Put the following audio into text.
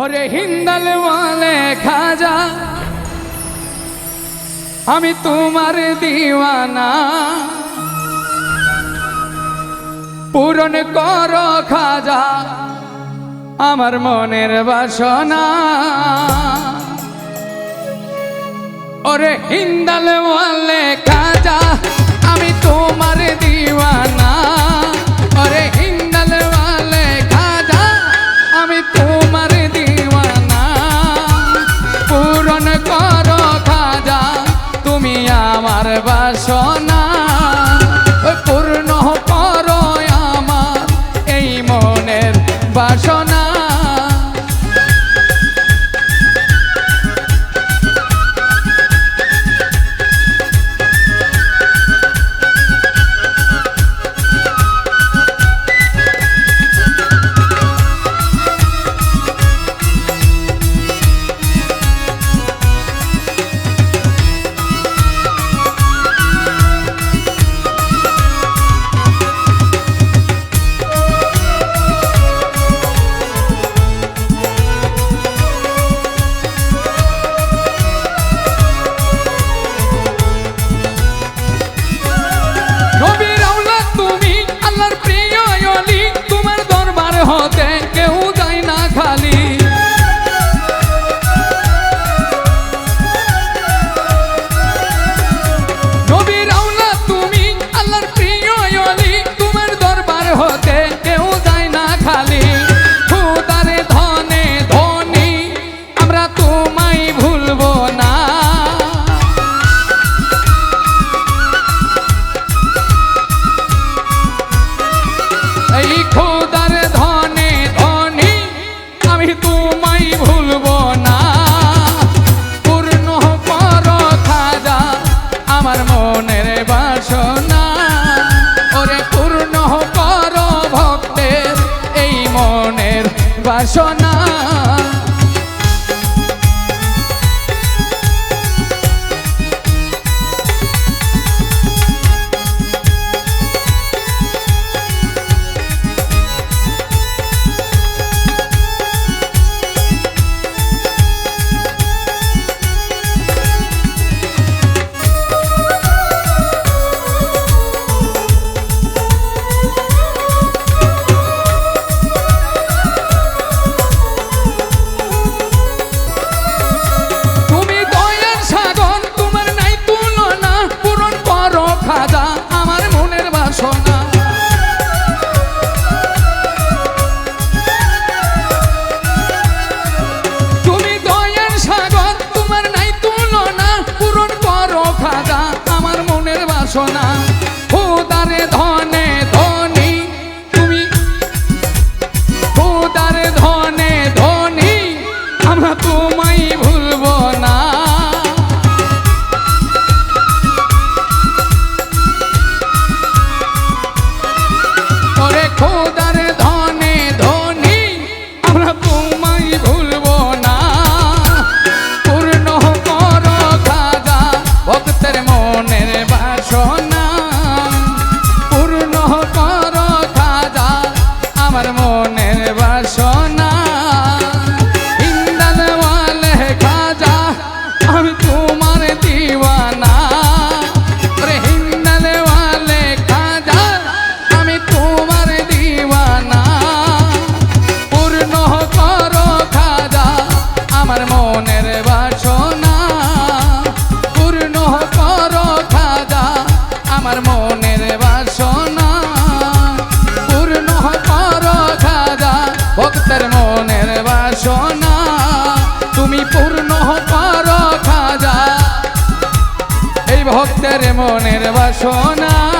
ওরে হিন্দাল মালে খাজা, আমি তোমার দিওয়ানা। পূরণ কর খাজা, আমার মনের বাসনা। ওরে হিন্দাল মালে খাজা মনের বাসা ধনে ধনী, আমি তোমায় ভুলব না। পূর্ণ পর আমার মনের বাসনা। ওরে, পূর্ণ ভক্তের এই মনের বাসনা। ভক্তের মনের বাসনা।